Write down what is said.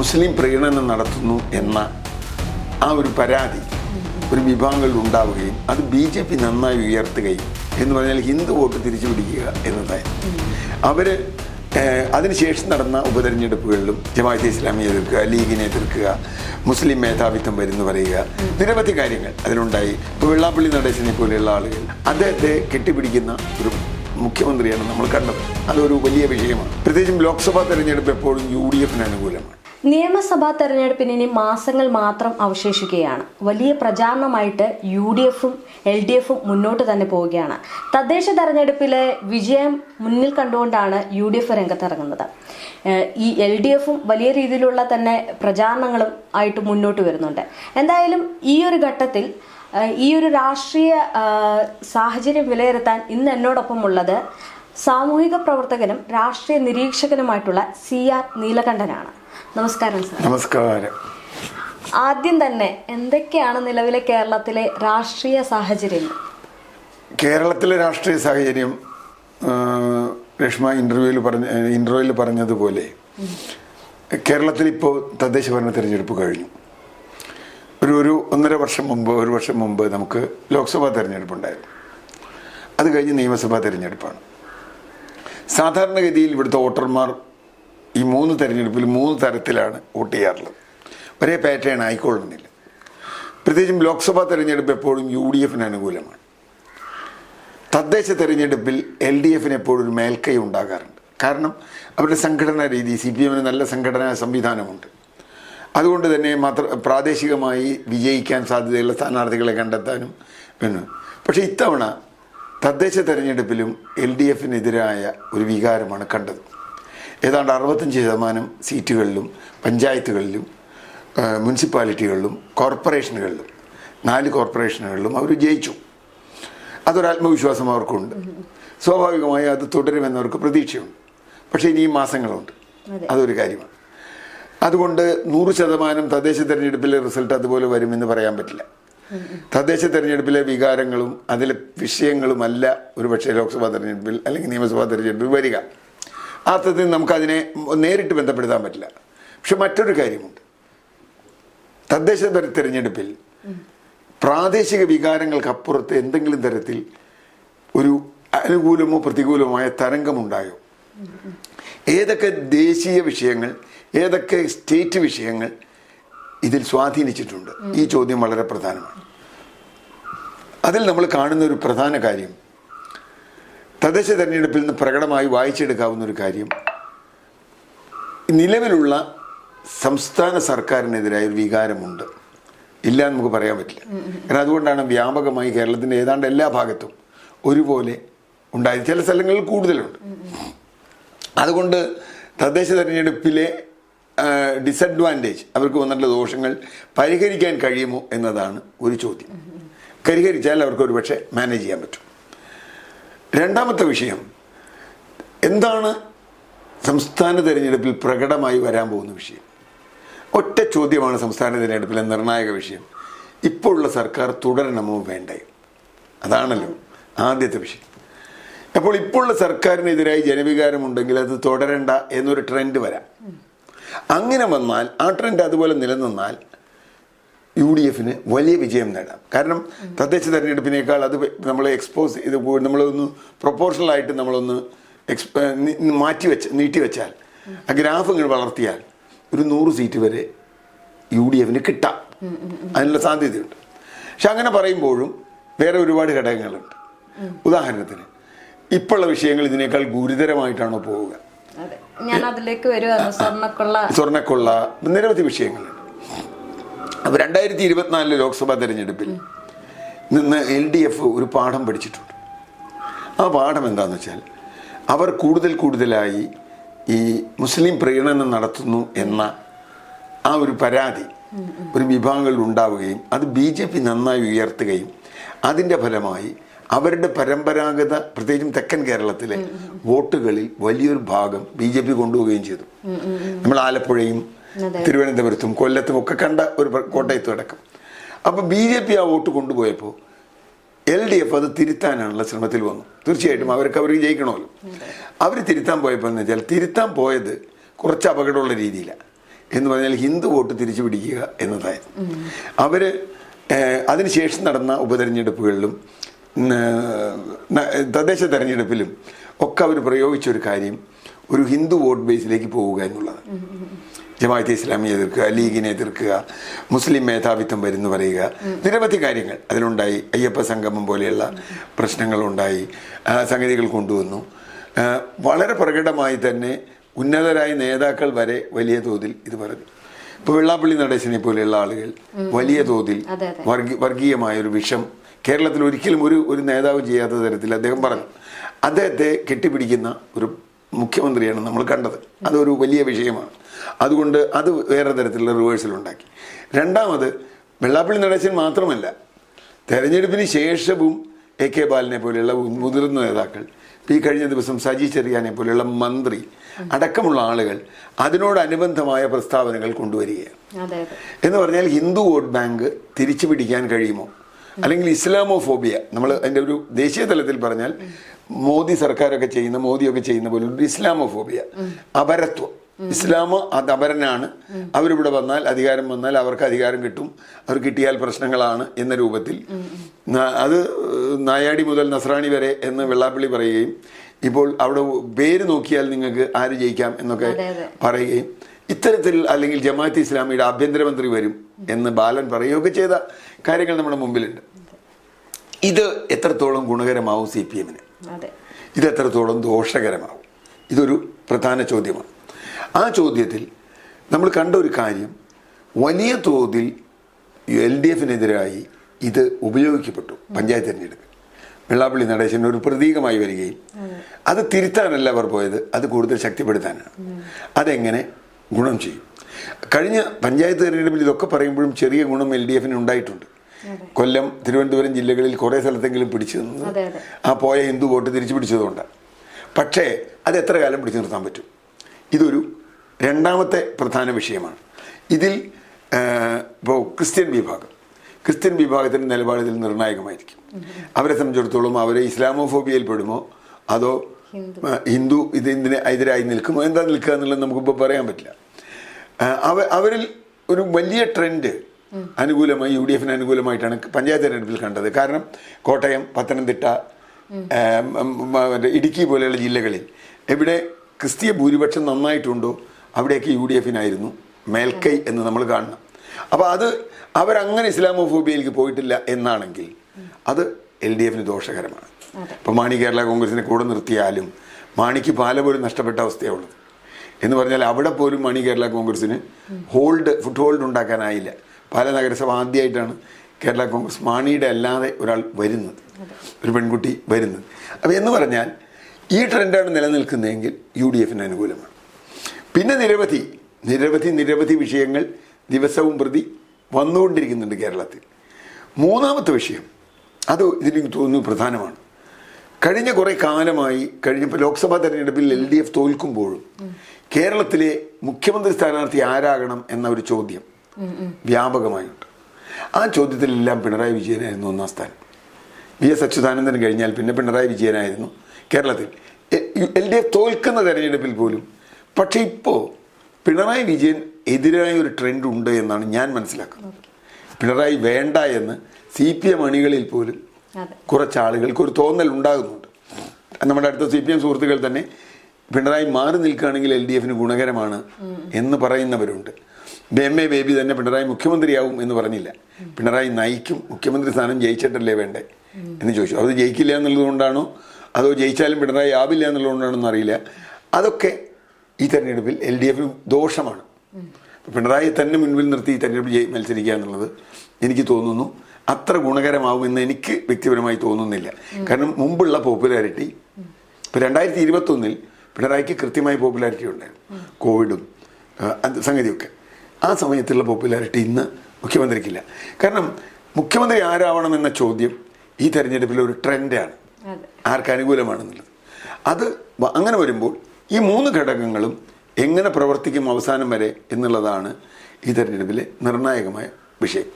മുസ്ലിം പ്രീണനം നടത്തുന്നു എന്ന ആ ഒരു പരാതി ഒരു വിഭാഗങ്ങളിൽ ഉണ്ടാവുകയും അത് ബി ജെ പി നന്നായി ഉയർത്തുകയും എന്ന് പറഞ്ഞാൽ ഹിന്ദു വോട്ട് തിരിച്ചു പിടിക്കുക എന്നതായിരുന്നു അവർ അതിനുശേഷം നടന്ന ഉപതെരഞ്ഞെടുപ്പുകളിലും ജമാഅത്തെ ഇസ്ലാമിയെ എതിർക്കുക ലീഗിനെ എതിർക്കുക മുസ്ലിം മേധാവിത്വം വരുന്നു പറയുക നിരവധി കാര്യങ്ങൾ അതിലുണ്ടായി. ഇപ്പോൾ വെള്ളാപ്പള്ളി നടേശനെ പോലെയുള്ള ആളുകൾ അദ്ദേഹത്തെ കെട്ടിപ്പിടിക്കുന്ന ഒരു മുഖ്യമന്ത്രിയാണ് നമ്മൾ കണ്ടത്. അതൊരു വലിയ വിഷയമാണ്. പ്രത്യേകിച്ചും ലോക്സഭാ തെരഞ്ഞെടുപ്പ് എപ്പോഴും യു ഡി എഫിന് അനുകൂലമാണ്. നിയമസഭാ തെരഞ്ഞെടുപ്പിന് ഇനി മാസങ്ങൾ മാത്രം അവശേഷിക്കുകയാണ്. വലിയ പ്രചാരണമായിട്ട് യു ഡി എഫും എൽ ഡി എഫും മുന്നോട്ട് തന്നെ പോവുകയാണ്. തദ്ദേശ തെരഞ്ഞെടുപ്പിലെ വിജയം മുന്നിൽ കണ്ടുകൊണ്ടാണ് യു ഡി എഫ് രംഗത്തിറങ്ങുന്നത് ഈ എൽ ഡി എഫും വലിയ രീതിയിലുള്ള തന്നെ പ്രചാരണങ്ങളും ആയിട്ട് മുന്നോട്ട് വരുന്നുണ്ട്. എന്തായാലും ഈ ഒരു ഘട്ടത്തിൽ ഈ ഒരു രാഷ്ട്രീയ സാഹചര്യം വിലയിരുത്താൻ ഇന്ന് എന്നോടൊപ്പം ഉള്ളത് സാമൂഹിക പ്രവർത്തകനും രാഷ്ട്രീയ നിരീക്ഷകനുമായിട്ടുള്ള സി ആർ നീലകണ്ഠനാണ്. നമസ്കാരം സാർ. നമസ്കാരം. ആദ്യം തന്നെ എന്തൊക്കെയാണ് നിലവിലെ കേരളത്തിലെ രാഷ്ട്രീയ സാഹചര്യം? കേരളത്തിലെ രാഷ്ട്രീയ സാഹചര്യം രേഷ്മ ഇന്റർവ്യൂവിൽ പറഞ്ഞ ഇന്റർവ്യൂവിൽ പറഞ്ഞതുപോലെ കേരളത്തിൽ ഇപ്പോൾ തദ്ദേശ ഭരണ തിരഞ്ഞെടുപ്പ് കഴിഞ്ഞു. ഒരു ഒരു ഒന്നര വർഷം മുമ്പ് ഒരു വർഷം മുമ്പ് നമുക്ക് ലോക്സഭാ തെരഞ്ഞെടുപ്പ് ഉണ്ടായിരുന്നു അത് കഴിഞ്ഞ് നിയമസഭാ തെരഞ്ഞെടുപ്പാണ്. സാധാരണഗതിയിൽ ഇവിടുത്തെ വോട്ടർമാർ ഈ മൂന്ന് തെരഞ്ഞെടുപ്പിൽ മൂന്ന് തരത്തിലാണ് വോട്ട് ചെയ്യാറുള്ളത്. ഒരേ പാറ്റേൺ ആയിക്കൊള്ളുന്നില്ല. പ്രത്യേകിച്ചും ലോക്സഭാ തെരഞ്ഞെടുപ്പ് എപ്പോഴും യു ഡി എഫിന് അനുകൂലമാണ്. തദ്ദേശ തെരഞ്ഞെടുപ്പിൽ എൽ ഡി എഫിന് എപ്പോഴും ഒരു മേൽക്കൈ ഉണ്ടാകാറുണ്ട്. കാരണം അവരുടെ സംഘടനാ രീതി സി പി എമ്മിന് നല്ല സംഘടനാ സംവിധാനമുണ്ട്. അതുകൊണ്ട് തന്നെ മാത്ര പ്രാദേശികമായി വിജയിക്കാൻ സാധ്യതയുള്ള സ്ഥാനാർത്ഥികളെ കണ്ടെത്താനും പിന്നെ. പക്ഷേ ഇത്തവണ തദ്ദേശ തെരഞ്ഞെടുപ്പിലും എൽ ഡി എഫിനെതിരായ ഒരു വികാരമാണ് കണ്ടത്. ഏതാണ്ട് അറുപത്തഞ്ച് ശതമാനം സീറ്റുകളിലും പഞ്ചായത്തുകളിലും മുനിസിപ്പാലിറ്റികളിലും കോർപ്പറേഷനുകളിലും നാല് കോർപ്പറേഷനുകളിലും അവർ ജയിച്ചു. അതൊരു ആത്മവിശ്വാസം അവർക്കുണ്ട്. സ്വാഭാവികമായി അത് തുടരുമെന്നവർക്ക് പ്രതീക്ഷയുണ്ട്. പക്ഷേ ഇനിയും മാസങ്ങളുണ്ട്. അതൊരു കാര്യമാണ്. അതുകൊണ്ട് നൂറ് ശതമാനം തദ്ദേശ തെരഞ്ഞെടുപ്പിലെ റിസൾട്ട് അതുപോലെ വരുമെന്ന് പറയാൻ പറ്റില്ല. തദ്ദേശ തെരഞ്ഞെടുപ്പിലെ വികാരങ്ങളും അതിലെ വിഷയങ്ങളുമല്ല ഒരുപക്ഷെ ലോക്സഭാ തെരഞ്ഞെടുപ്പിൽ അല്ലെങ്കിൽ നിയമസഭാ തെരഞ്ഞെടുപ്പിൽ വരിക. അർത്ഥത്തിൽ നമുക്കതിനെ നേരിട്ട് ബന്ധപ്പെടുത്താൻ പറ്റില്ല. പക്ഷെ മറ്റൊരു കാര്യമുണ്ട്. തദ്ദേശ തെര- തെരഞ്ഞെടുപ്പിൽ പ്രാദേശിക വികാരങ്ങൾക്കപ്പുറത്ത് എന്തെങ്കിലും തരത്തിൽ ഒരു അനുകൂലമോ പ്രതികൂലമായ തരംഗമുണ്ടായോ? ഏതൊക്കെ ദേശീയ വിഷയങ്ങൾ ഏതൊക്കെ സ്റ്റേറ്റ് വിഷയങ്ങൾ ഇതിൽ സ്വാധീനിച്ചിട്ടുണ്ട്. ഈ ചോദ്യം വളരെ പ്രധാനമാണ്. അതിൽ നമ്മൾ കാണുന്ന ഒരു പ്രധാന കാര്യം തദ്ദേശ തെരഞ്ഞെടുപ്പിൽ നിന്ന് പ്രകടമായി വായിച്ചെടുക്കാവുന്ന ഒരു കാര്യം നിലവിലുള്ള സംസ്ഥാന സർക്കാരിനെതിരായ ഒരു വികാരമുണ്ട്. ഇല്ല നമുക്ക് പറയാൻ പറ്റില്ല. കാരണം അതുകൊണ്ടാണ് വ്യാപകമായി കേരളത്തിന്റെ ഏതാണ്ട് എല്ലാ ഭാഗത്തും ഒരുപോലെ ഉണ്ടായത്. ചില സ്ഥലങ്ങളിൽ കൂടുതലുണ്ട്. അതുകൊണ്ട് തദ്ദേശ തെരഞ്ഞെടുപ്പിലെ ഡിസഡ്വാന്റേജ് അവർക്ക് വന്നിട്ടുള്ള ദോഷങ്ങൾ പരിഹരിക്കാൻ കഴിയുമോ എന്നതാണ് ഒരു ചോദ്യം. പരിഹരിച്ചാൽ അവർക്ക് ഒരുപക്ഷെ മാനേജ് ചെയ്യാൻ പറ്റും. രണ്ടാമത്തെ വിഷയം എന്താണ് സംസ്ഥാന തിരഞ്ഞെടുപ്പിൽ പ്രകടമായി വരാൻ പോകുന്ന വിഷയം? ഒറ്റ ചോദ്യമാണ് സംസ്ഥാന തിരഞ്ഞെടുപ്പിലെ നിർണായക വിഷയം. ഇപ്പോഴുള്ള സർക്കാർ തുടരണമോ വേണ്ടയോ? അതാണല്ലോ ആദ്യത്തെ വിഷയം. അപ്പോൾ ഇപ്പോഴുള്ള സർക്കാരിനെതിരായി ജനവികാരമുണ്ടെങ്കിൽ അത് തുടരണ്ട എന്നൊരു ട്രെൻഡ് വരാം. അങ്ങനെ വന്നാൽ ആ ട്രെൻഡ് അതുപോലെ നിലനിന്നാൽ യു ഡി എഫിന് വലിയ വിജയം നേടാം. കാരണം തദ്ദേശ തെരഞ്ഞെടുപ്പിനേക്കാൾ അത് നമ്മൾ എക്സ്പോസ് പോയി നമ്മളൊന്ന് പ്രൊപ്പോർഷണലായിട്ട് നമ്മളൊന്ന് വെച്ച് നീട്ടി വെച്ചാൽ ആ ഗ്രാഫുകൾ വളർത്തിയാൽ ഒരു നൂറ് സീറ്റ് വരെ യു ഡി എഫിന് കിട്ടാം. അതിനുള്ള സാധ്യതയുണ്ട്. പക്ഷെ അങ്ങനെ പറയുമ്പോഴും വേറെ ഒരുപാട് ഘടകങ്ങളുണ്ട്. ഉദാഹരണത്തിന് ഇപ്പോഴുള്ള വിഷയങ്ങൾ ഇതിനേക്കാൾ ഗുരുതരമായിട്ടാണോ പോവുക? ഞാൻ വരുവാണ്. നിരവധി വിഷയങ്ങളുണ്ട്. അപ്പോൾ രണ്ടായിരത്തി ഇരുപത്തിനാലിലെ ലോക്സഭാ തെരഞ്ഞെടുപ്പിൽ നിന്ന് എൽ ഡി എഫ് ഒരു പാഠം പഠിച്ചിട്ടുണ്ട്. ആ പാഠം എന്താണെന്ന് വെച്ചാൽ അവർ കൂടുതൽ കൂടുതലായി ഈ മുസ്ലിം പ്രീണനം നടത്തുന്നു എന്ന ആ ഒരു പരാതി ഒരു വിഭാഗങ്ങളിൽ ഉണ്ടാവുകയും അത് ബി ജെ പി നന്നായി ഉയർത്തുകയും അതിന്റെ ഫലമായി അവരുടെ പരമ്പരാഗത പ്രത്യേകിച്ചും തെക്കൻ കേരളത്തിലെ വോട്ടുകളിൽ വലിയൊരു ഭാഗം ബി ജെ പി കൊണ്ടുപോവുകയും ചെയ്തു. നമ്മൾ ആലപ്പുഴയും തിരുവനന്തപുരത്തും കൊല്ലത്തും ഒക്കെ കണ്ട ഒരു കോട്ടയത്തും അടക്കം. അപ്പോൾ ബി ജെ പി ആ വോട്ട് കൊണ്ടുപോയപ്പോൾ എൽ ഡി എഫ് അത് തിരുത്താനുള്ള ശ്രമത്തിൽ വന്നു. തീർച്ചയായിട്ടും അവർക്ക് അവർ ജയിക്കണമല്ലോ അവർ തിരുത്താൻ പോയപ്പോൾ എന്ന് വെച്ചാൽ തിരുത്താൻ പോയത് കുറച്ച് അപകടമുള്ള രീതിയിലാണ് എന്ന് പറഞ്ഞാൽ ഹിന്ദു വോട്ട് തിരിച്ചു പിടിക്കുക എന്നതായിരുന്നു. അവർ അതിനുശേഷം നടന്ന ഉപതെരഞ്ഞെടുപ്പുകളിലും തദ്ദേശ തെരഞ്ഞെടുപ്പിലും ഒക്കെ അവർ പ്രയോഗിച്ച ഒരു കാര്യം ഒരു ഹിന്ദു വോട്ട് ബേസിലേക്ക് പോവുക എന്നുള്ളത്. ജമാഅത്തെ ഇസ്ലാമിയെ എതിർക്കുക ലീഗിനെ എതിർക്കുക മുസ്ലിം മേധാവിത്വം വരുന്നു പറയുക. നിരവധി കാര്യങ്ങൾ അതിലുണ്ടായി. അയ്യപ്പ സംഗമം പോലെയുള്ള പ്രശ്നങ്ങളുണ്ടായി. സംഗതികൾ കൊണ്ടുവന്നു. വളരെ പ്രകടമായി തന്നെ ഉന്നതരായ നേതാക്കൾ വരെ വലിയ തോതിൽ ഇത് പറഞ്ഞു. ഇപ്പോൾ വെള്ളാപ്പള്ളി നടേശനെ പോലെയുള്ള ആളുകൾ വലിയ തോതിൽ വർഗീയമായ ഒരു വിഷം കേരളത്തിൽ ഒരിക്കലും ഒരു ഒരു നേതാവ് ചെയ്യാത്ത തരത്തിൽ അദ്ദേഹം പറഞ്ഞു. അദ്ദേഹത്തെ കെട്ടിപ്പിടിക്കുന്ന ഒരു മുഖ്യമന്ത്രിയാണ് നമ്മൾ കണ്ടത്. അതൊരു വലിയ വിഷയമാണ്. അതുകൊണ്ട് അത് വേറെ തരത്തിലുള്ള റിവേഴ്സൽ ഉണ്ടാക്കി. രണ്ടാമത് വെള്ളാപ്പള്ളി നടേശൻ മാത്രമല്ല തെരഞ്ഞെടുപ്പിന് ശേഷവും എ കെ ബാലനെ പോലെയുള്ള മുതിർന്ന നേതാക്കൾ ഇപ്പം ഈ കഴിഞ്ഞ ദിവസം സജി ചെറിയാനെ പോലെയുള്ള മന്ത്രി അടക്കമുള്ള ആളുകൾ അതിനോടനുബന്ധമായ പ്രസ്താവനകൾ കൊണ്ടുവരികയാണ്. എന്ന് പറഞ്ഞാൽ ഹിന്ദു വോട്ട് ബാങ്ക് തിരിച്ചു പിടിക്കാൻ കഴിയുമോ? അല്ലെങ്കിൽ ഇസ്ലാമോ ഫോബിയ നമ്മൾ അതിന്റെ ഒരു ദേശീയ തലത്തിൽ പറഞ്ഞാൽ മോദി സർക്കാരൊക്കെ ചെയ്യുന്ന മോദിയൊക്കെ ചെയ്യുന്ന പോലെ ഒരു ഇസ്ലാമോ ഫോബിയ അപരത്വം. ഇസ്ലാം അത് അപരനാണ്. അവരിവിടെ വന്നാൽ അധികാരം വന്നാൽ അവർക്ക് അധികാരം കിട്ടും. അവർ കിട്ടിയാൽ പ്രശ്നങ്ങളാണ് എന്ന രൂപത്തിൽ. അത് നായാടി മുതൽ നസ്രാണി വരെ എന്ന് വെള്ളാപ്പള്ളി പറയുകയും ഇപ്പോൾ അവിടെ പേര് നോക്കിയാൽ നിങ്ങൾക്ക് ആര് ജയിക്കാം എന്നൊക്കെ. പറയുകയും ഇത്തരത്തിൽ അല്ലെങ്കിൽ ജമാഅത്ത് ഇസ്ലാമിയുടെ ആഭ്യന്തരമന്ത്രി വരും എന്ന് ബാലൻ പറയുകയൊക്കെ ചെയ്ത കാര്യങ്ങൾ നമ്മുടെ മുമ്പിലുണ്ട്. ഇത് എത്രത്തോളം ഗുണകരമാവും സി പി എമ്മിന്? ഇത് എത്രത്തോളം ദോഷകരമാവും? ഇതൊരു പ്രധാന ചോദ്യമാണ്. ആ ചോദ്യത്തിൽ നമ്മൾ കണ്ട ഒരു കാര്യം. വലിയ തോതിൽ എൽ ഡി എഫിനെതിരായി ഇത് ഉപയോഗിക്കപ്പെട്ടു പഞ്ചായത്ത് തിരഞ്ഞെടുപ്പ്. വെള്ളാപ്പള്ളി നടേശൻ ഒരു പ്രതീകമായി വരികയും അത് തിരുത്താനല്ല അവർ പോയത് അത് കൂടുതൽ ശക്തിപ്പെടുത്താനാണ്. അതെങ്ങനെ? ഗുണം ചെയ്യും. കഴിഞ്ഞ പഞ്ചായത്ത് തിരഞ്ഞെടുപ്പിൽ ഇതൊക്കെ പറയുമ്പോഴും ചെറിയ ഗുണം എൽ ഡി എഫിന് ഉണ്ടായിട്ടുണ്ട്. കൊല്ലം തിരുവനന്തപുരം ജില്ലകളിൽ കുറേ സ്ഥലത്തെങ്കിലും പിടിച്ചു നിന്നത് അതെ. ആ പോയ ഹിന്ദു വോട്ട് തിരിച്ചു പിടിച്ചതുകൊണ്ടാണ്. പക്ഷേ അത് എത്ര കാലം പിടിച്ചു നിർത്താൻ പറ്റും? ഇതൊരു രണ്ടാമത്തെ പ്രധാന വിഷയമാണ്. ഇതിൽ ഇപ്പോൾ ക്രിസ്ത്യൻ വിഭാഗം. ക്രിസ്ത്യൻ വിഭാഗത്തിന്റെ നിലപാട് ഇതിൽ നിർണായകമായിരിക്കും. അവരെ സംബന്ധിച്ചിടത്തോളം അവർ ഇസ്ലാമോഫോബിയയിൽ പെടുമോ? അതോ ഹിന്ദു. ഇത് ഇതിന് എതിരായി നിൽക്കുമോ? എന്താ നിൽക്കുക എന്നുള്ളത് നമുക്കിപ്പോൾ പറയാൻ പറ്റില്ല. അവ അവരിൽ ഒരു വലിയ ട്രെൻഡ് അനുകൂലമായി യു ഡി എഫിന് അനുകൂലമായിട്ടാണ് പഞ്ചായത്ത് തെരഞ്ഞെടുപ്പിൽ കണ്ടത്. കാരണം കോട്ടയം പത്തനംതിട്ട ഇടുക്കി പോലെയുള്ള ജില്ലകളിൽ എവിടെ ക്രിസ്തീയ ഭൂരിപക്ഷം നന്നായിട്ടുണ്ടോ? അവിടെയൊക്കെ യു ഡി എഫിനായിരുന്നു. മേൽക്കൈ എന്ന് നമ്മൾ കാണണം. അപ്പോൾ അത് അവരങ്ങനെ ഇസ്ലാമോഫോബിയയിലേക്ക് പോയിട്ടില്ല എന്നാണെങ്കിൽ അത് എൽ ഡി എഫിന് ദോഷകരമാണ്. ഇപ്പോൾ മാണി കേരള കോൺഗ്രസിനെ കൂടെ നിർത്തിയാലും മാണിക്ക് പാല പോലും നഷ്ടപ്പെട്ട അവസ്ഥയുള്ളത് എന്ന് പറഞ്ഞാൽ അവിടെ പോലും മാണി കേരള കോൺഗ്രസിന് ഹോൾഡ് ഫുട് ഹോൾഡ് ഉണ്ടാക്കാനായില്ല. പാല നഗരസഭ ആദ്യമായിട്ടാണ് കേരള കോൺഗ്രസ് മാണിയുടെ അല്ലാതെ ഒരാൾ വരുന്നത്. ഒരു പെൺകുട്ടി വരുന്നത്. അപ്പോൾ എന്ന് പറഞ്ഞാൽ ഈ ട്രെൻഡാണ് നിലനിൽക്കുന്നതെങ്കിൽ യു ഡി എഫിന് അനുകൂലമാണ്. പിന്നെ നിരവധി നിരവധി നിരവധി വിഷയങ്ങൾ ദിവസവും പ്രതി വന്നുകൊണ്ടിരിക്കുന്നുണ്ട് കേരളത്തിൽ. മൂന്നാമത്തെ വിഷയം അത് ഇതിന് തോന്നുന്നു പ്രധാനമാണ്. കഴിഞ്ഞ കുറേ കാലമായി കഴിഞ്ഞപ്പോൾ ലോക്സഭാ തെരഞ്ഞെടുപ്പിൽ എൽ ഡി എഫ് തോൽക്കുമ്പോഴും കേരളത്തിലെ മുഖ്യമന്ത്രി സ്ഥാനാർത്ഥി ആരാകണം എന്ന ഒരു ചോദ്യം വ്യാപകമായുണ്ട്. ആ ചോദ്യത്തിലെല്ലാം പിണറായി വിജയനായിരുന്നു ഒന്നാം സ്ഥാനം. വി എസ് അച്യുതാനന്ദൻ കഴിഞ്ഞാൽ പിന്നെ പിണറായി വിജയനായിരുന്നു കേരളത്തിൽ. എൽ ഡി എഫ് തോൽക്കുന്ന തെരഞ്ഞെടുപ്പിൽ പോലും പക്ഷേ ഇപ്പോൾ പിണറായി വിജയൻ എതിരായ ഒരു ട്രെൻഡ് ഉണ്ട് എന്നാണ് ഞാൻ മനസ്സിലാക്കുന്നത്. പിണറായി വേണ്ട എന്ന് സി പി എം അണികളിൽ പോലും അതെ. കുറച്ച് ആളുകൾക്ക് ഒരു തോന്നൽ ഉണ്ടാകുന്നുണ്ട്. നമ്മുടെ അടുത്ത സി പി എം സുഹൃത്തുക്കൾ തന്നെ പിണറായി മാറി നിൽക്കുകയാണെങ്കിൽ എൽ ഡി എഫിന് ഗുണകരമാണ് എന്ന് പറയുന്നവരുണ്ട്. എം എ ബേബി തന്നെ പിണറായി മുഖ്യമന്ത്രിയാവും എന്ന് പറഞ്ഞില്ല. പിണറായി നയിക്കും മുഖ്യമന്ത്രി സ്ഥാനം ജയിച്ചിട്ടല്ലേ വേണ്ടേ? എന്ന് ചോദിച്ചു. അത് ജയിക്കില്ല എന്നുള്ളതുകൊണ്ടാണോ? അതോ ജയിച്ചാലും പിണറായി ആവില്ല എന്നുള്ളതുകൊണ്ടാണോ എന്നറിയില്ല. അതൊക്കെ ഈ തെരഞ്ഞെടുപ്പിൽ എൽ ഡി എഫ് ദോഷമാണ്. പിണറായി തന്നെ മുൻപിൽ നിർത്തി ഈ തെരഞ്ഞെടുപ്പ് മത്സരിക്കുക എന്നുള്ളത് എനിക്ക് തോന്നുന്നു. അത്ര ഗുണകരമാവുമെന്ന് എനിക്ക് വ്യക്തിപരമായി തോന്നുന്നില്ല. കാരണം മുമ്പുള്ള പോപ്പുലാരിറ്റി ഇപ്പം രണ്ടായിരത്തി ഇരുപത്തൊന്നിൽ പിണറായിക്ക് കൃത്യമായി പോപ്പുലാരിറ്റി ഉണ്ടായിരുന്നു. കോവിഡും സംഗതിയൊക്കെ. ആ സമയത്തുള്ള പോപ്പുലാരിറ്റി ഇന്ന് മുഖ്യമന്ത്രിക്കില്ല. കാരണം മുഖ്യമന്ത്രി ആരാവണം എന്ന ചോദ്യം ഈ തെരഞ്ഞെടുപ്പിലെ ഒരു ട്രെൻഡാണ്. ആർക്ക് അനുകൂലമാണെന്നുള്ളത്. അത് അങ്ങനെ വരുമ്പോൾ ഈ മൂന്ന് ഘടകങ്ങളും എങ്ങനെ പ്രവർത്തിക്കും അവസാനം വരെ എന്നുള്ളതാണ് ഈ തെരഞ്ഞെടുപ്പിലെ നിർണായകമായ വിഷയം.